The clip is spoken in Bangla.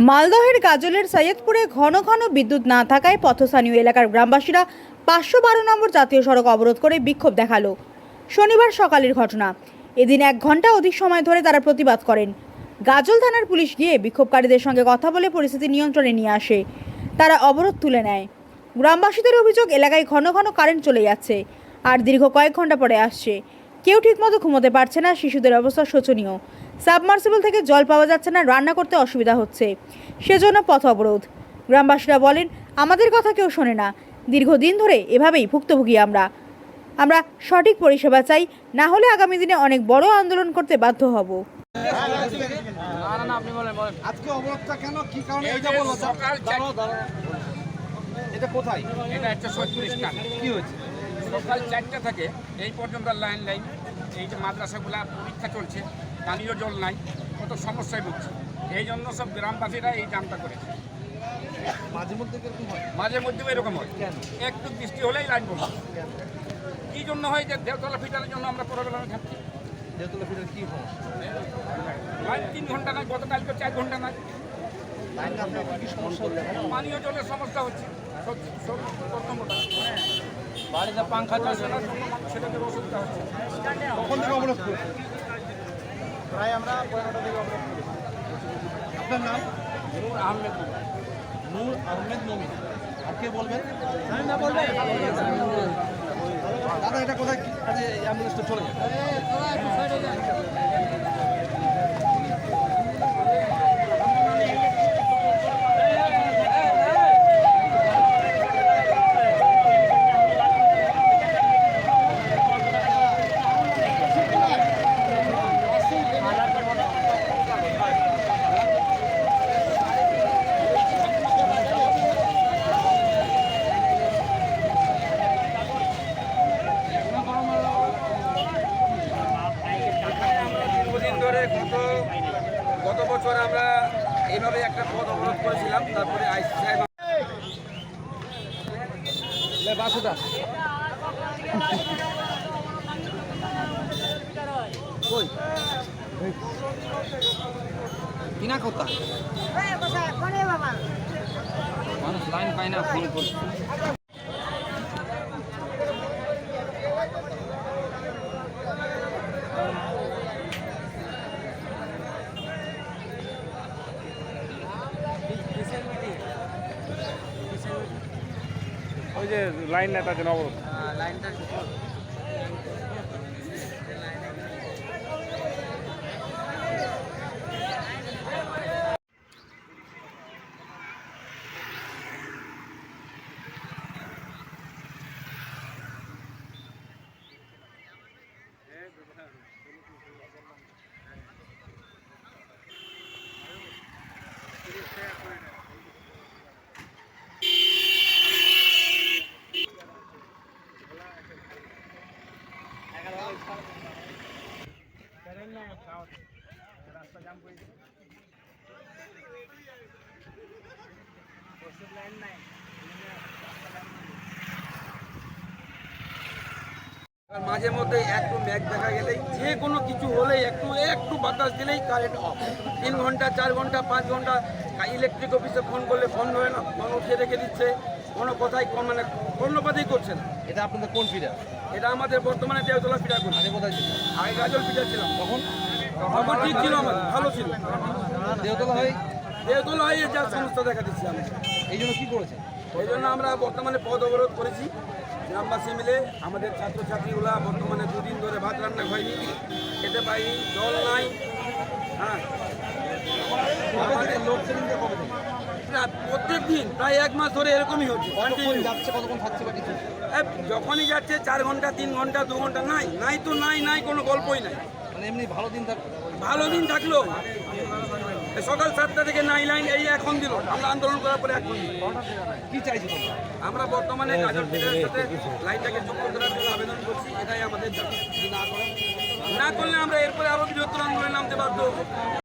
মালদহের গাজলের সৈয়দপুরে ঘন ঘন বিদ্যুৎ না থাকায় পথস্থানীয় এলাকার গ্রামবাসীরা পাঁচশো বারো নম্বর জাতীয় সড়ক অবরোধ করে বিক্ষোভ দেখাল। শনিবার সকালের ঘটনা। এদিন এক ঘণ্টা অধিক সময় ধরে তারা প্রতিবাদ করেন। গাজল থানার পুলিশ গিয়ে বিক্ষোভকারীদের সঙ্গে কথা বলে পরিস্থিতি নিয়ন্ত্রণে নিয়ে আসে। তারা অবরোধ তুলে নেয়। গ্রামবাসীদের অভিযোগ, এলাকায় ঘন ঘন কারেন্ট চলে যাচ্ছে আর দীর্ঘ কয়েক ঘণ্টা পরে আসছে। কেউ ঠিকমতো ঘুমোতে পারছে না, শিশুদের অবস্থা শোচনীয়। সাবমার্সিবল থেকে জল পাওয়া যাচ্ছে না রান্না করতে অসুবিধা হচ্ছে। সেজন্য পথ অবরোধ। গ্রামবাসীরা বলেন আমাদের কথা কেউ শোনে না। দীর্ঘদিন ধরে এভাবেই ভুক্তভোগী আমরা। আমরা সঠিক পরিষেবা চাই না হলে আগামী দিনে অনেক বড় আন্দোলন করতে বাধ্য হব। না না না আপনি বলেন বলেন আজকে অবরোধটা কেন? কি কারণে এই যে বলো সকাল দাঁড়াও দাঁড়াও। এটা কোথায়? এটা একটা সত্তর স্থান কি হয়েছে? সকাল চারটে থেকে এই পর্যন্ত লাইন লাইন এই যে মাদ্রাসাগুলা পরীক্ষা চলছে। পানীয় জল নাই কত সমস্যায় ভুগছে। এই জন্য সব গ্রামবাসীরা এই জামটা করেছে। মাঝে মধ্যে মাঝে মধ্যে এরকম হয়। একটু বৃষ্টি হলেই লাইন বন্ধ। কি জন্য হয় যে দেড়তলা ফিটারের জন্য আমরা প্রবলেমে থাকছি? যেহেতু ফিটার কি হয় লাইন তিন ঘণ্টা নাই গতকালকে চার ঘণ্টা নাই। পানীয় জলের সমস্যা হচ্ছে। বাড়িতে পাংখা চলছে না? ছেলেদের অসুবিধা হচ্ছে। কখন থেকে অবরোধ প্রায় আমরা পনেরোটা থেকে অবরোধ করেছি। আপনার নাম? নূর আহমেদ নূর আহমেদ নবী। আর কে বলবেন? দাদা এটা কোথায়? কি- আরে অ্যাম্বুলেন্সটা চলে যাবে দীর্ঘদিন ধরে গত গত বছর আমরা এইভাবে একটা পথ অবরোধ করেছিলাম তারপরে আইসি সাহেব বাসুদা। কই? কিনা কথা? মানুষ লাইন পায় না ফোন করছে। যে লাইন নেতার জন্য অবরোধ? লাইনটা মাঝে মধ্যে একটু ম্যাগ দেখা গেলেই যে কোনো কিছু হলেই একটু একটু বাতাস দিলেই কারেন্ট অফ তিন ঘণ্টা, চার ঘণ্টা, পাঁচ ঘণ্টা ইলেকট্রিক অফিসে ফোন করলে ফোন ধরে না ফোন উঠিয়ে রেখে দিচ্ছে। কোনো কথাই মানে কর্ণপাতই করছে না। এটা আপনাদের কোন ফিডার? এটা আমাদের বর্তমানে দেওতলা ফিটা করছে আগে কোথায় ছিল? আগে গাজল ফিটা ছিলাম তখন? তখন ঠিক ছিল আমাদের ভালো ছিল। দেহতলা হয়ে? দেওতলা হয়ে যা সমস্যা দেখা দিচ্ছে আমি এই জন্য কি করেছে ওই জন্য আমরা বর্তমানে পদ অবরোধ করেছি। গ্রামবাসী মিলে আমাদের ছাত্রছাত্রীগুলা বর্তমানে দুদিন ধরে ভাত রান্না হয়নি খেতে পাইনি জল নাই। হ্যাঁ। থেকে? লোডশেডিংটা কবে প্রত্যেক দিন প্রায় এক মাস ধরে এরকমই হচ্ছে যাচ্ছে কতক্ষণ থাকছে যখনই যাচ্ছে চার ঘণ্টা তিন ঘণ্টা দু ঘণ্টা নাই নাই তো নাই নাই কোনো গল্পই নাই। মানে এমনি ভালো দিন থাকবে ভালো দিন থাকল। সকাল সাতটা থেকে নাই লাইন এই এখন দিল আমরা আন্দোলন করার পরে এখন কি চাইছো আমরা বর্তমানে কাজল ফিডারের সাথে লাইনটাকে যুক্ত করার জন্য আবেদন করছি এটাই আমাদের না করলে আমরা এরপরে আরও বৃহত্তর আন্দোলনে নামতে বাধ্য